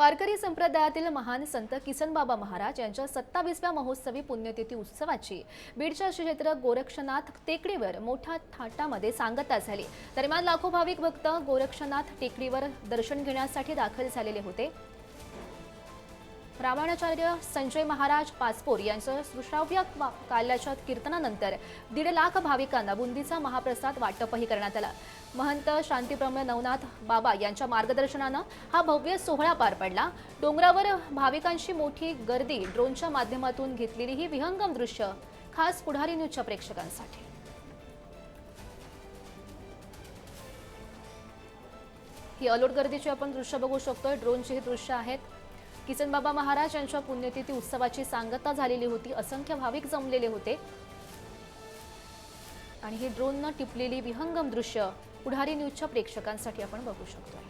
वारकरी संप्रदायातील महान संत किसनबाबा महाराज यांच्या सत्तावीसव्या महोत्सवी पुण्यतिथी उत्सवाची बीडच्या क्षेत्र गोरक्षनाथ टेकडीवर मोठ्या थाटामध्ये सांगता झाली. दरम्यान लाखो भाविक भक्त गोरक्षनाथ टेकडीवर दर्शन घेण्यासाठी दाखल झालेले होते. रामाणाचार्य संजय महाराज पाचपोर यांचं श्राव्य काल्याच्या कीर्तनानंतर दीड लाख भाविकांना बुंदीचा महाप्रसाद वाटपही करण्यात आला. महंत शांतीप्रम्य नवनाथ बाबा यांच्या मार्गदर्शनानं हा भव्य सोहळा पार पडला. डोंगरावर भाविकांची मोठी गर्दी ड्रोनच्या माध्यमातून घेतलेली ही विहंगम दृश्य खास पुढारी न्यूजच्या प्रेक्षकांसाठी. ही अलोट गर्दीची आपण दृश्य बघू शकतोय. ड्रोनची ही दृश्य आहेत. किसन बाबा महाराज यांच्या पुण्यतिथी उत्सवाची सांगता झालेली होती. असंख्य भाविक जमलेले होते. आणि ही ड्रोननं टिपलेली विहंगम दृश्य पुढारी न्यूजच्या प्रेक्षकांसाठी आपण बघू शकतोय.